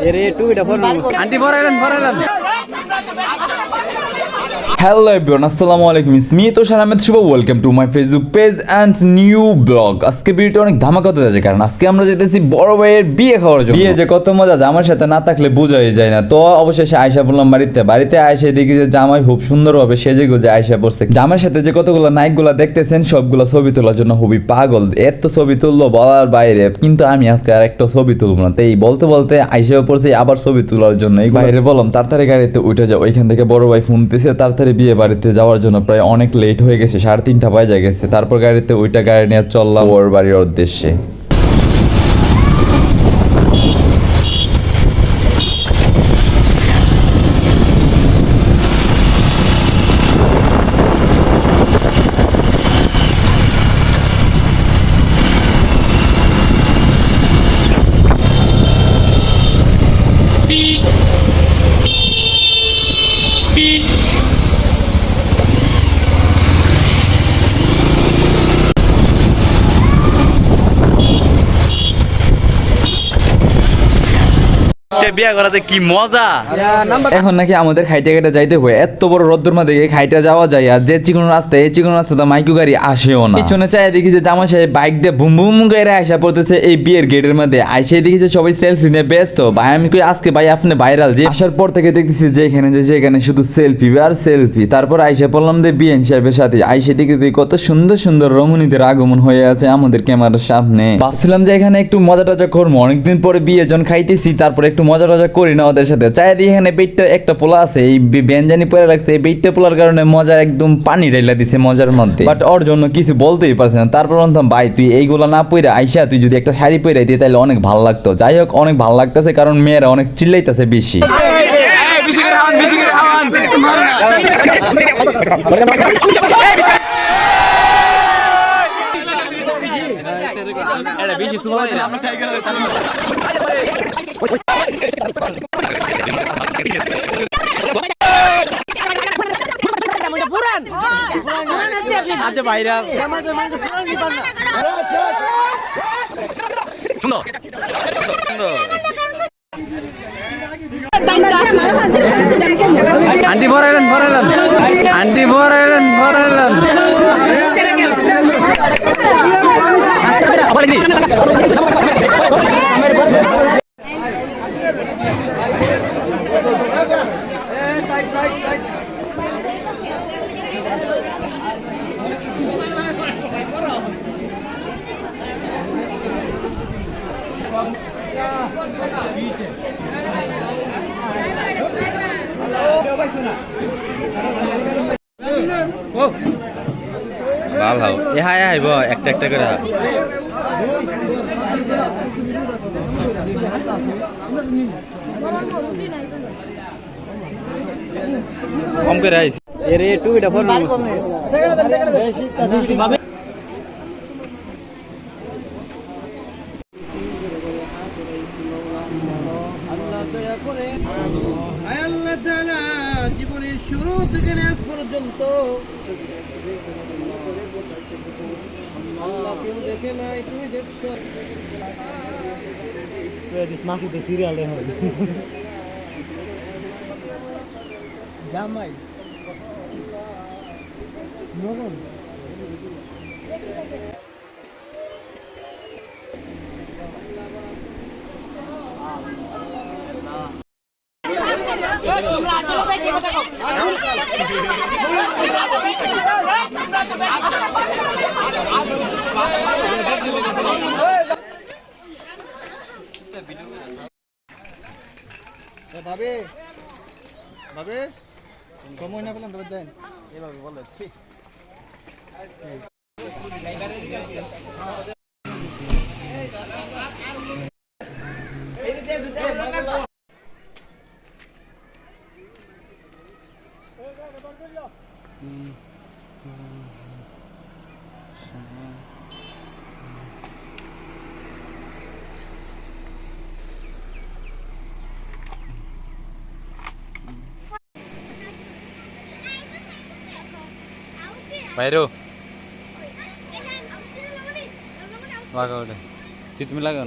এরে টুবিটা পরে আন্টি পরাইলেন পরাইলেন হ্যালো এভরিওয়ান আসসালামু আলাইকুম। ইসমি তো Ahmed Shuvo welcome to my Facebook page and new blog আজকে ভিডিওটা অনেক ধামাকা হতে যাচ্ছে, কারণ আজকে আমরা যেতেছি বড় ভাইয়ের বিয়ে খাওয়ার জন্য। বিয়ে যে কত মজা, যে আমার সাথে না থাকলে বোঝাই যায় না। তো অবশেষে আয়সা বললাম, বাড়িতে বাড়িতে আয়সা দেখি যে জামাই খুব সুন্দরভাবে সেজে গুজে আয়সা পড়ছে। জামার সাথে যে কতগুলো নাইকগুলো দেখতেছেন, সবগুলো ছবি তোলার জন্য খুবই পাগল। এত ছবি তুললো বলার বাইরে, কিন্তু আমি আজকে আর একটা ছবি তুলবো না। তাই বলতে বলতে আইসাও পড়ছে, আবার ছবি তোলার জন্য। বাইরে বললাম, তাড়াতাড়ি গাড়িতে উঠে যাও, ওইখান থেকে বড় ভাই ফোন দিছে তাড়াতাড়ি বিয়ে বাড়িতে যাওয়ার জন্য প্রায় অনেক লেট হয়ে গেছে, সাড়ে তিনটা বাজে গেছে। তারপর গাড়িতে ওইটা গাড়ি নিয়ে চললাম ওর বাড়ির উদ্দেশ্যে। বিয়া করাতে কি মজা? এখন নাকি আমাদের খাইটা কেটে যাইতে হয় এত বড় রোদ্দুর মধ্যে খাইটা যাওয়া যায় আর যে চিকন রাস্তা এই চিকন রাস্তাতে মাইকু গাড়ি আসেও না। পিছনে চাই দেখি যে জামা সাহেব বাইক দিয়ে বুম বুম করে আসা পড়তেছে এই বিয়ের গেটের মধ্যে। আইসে দেখি যে সবাই সেলফি নিয়ে ব্যস্ত। ভাই আমি কই আজকে ভাই আপনি ভাইরাল যে আসার পর থেকে দেখতেছি যে এখানে যে সেখানে শুধু সেলফি আর সেলফি তারপর আইসে পড়লাম যে বিএন সাহেবের সাথে। আইসে দেখি দেখি কত সুন্দর সুন্দর রমণীদের আগমন হয়ে আছে আমাদের ক্যামেরার সামনে। ভাবছিলাম যে এখানে একটু মজা টজা করব। অনেকদিন পরে বিয়ে জন খাইতেছি তারপর একটু মজা টজা করি না ওদের সাথে চাই দিয়ে এখানে বেটটা একটা পোলা আছে এই ব্যঞ্জানি পরে রাখছে এই বেটটা পোলার কারণে মজা একদম পানি ঢাইলা দিছে মজার মধ্যে বাট ওর জন্য কিছু বলতেই পারছে না তারপর বলতাম ভাই তুই এইগুলো না পরে আইসা তুই যদি একটা শাড়ি পরে দিই তাহলে অনেক ভালো লাগতো যাই হোক অনেক ভালো লাগতেছে কারণ মেয়েরা অনেক চিল্লাইতেছে বেশি এটা বেশি সময় আচ্ছা ভাইরা সুন্দর আন্টি পরাইলেন পরাইলেন আন্টি পরাইলেন ভালো এ হাই আইব একটা একটা করে কম করে আইস। এরে পরে আল্লাহ তাআলা জীবনের শুরু থেকে আজ পর্যন্ত দেখে নাই তুমি দেখছ জামাই। নরম ভাবে। ভাবে? সময় না পেলাম তবে দেন এভাবে বলে বাইরো লাগাও রে তুমি লাগাও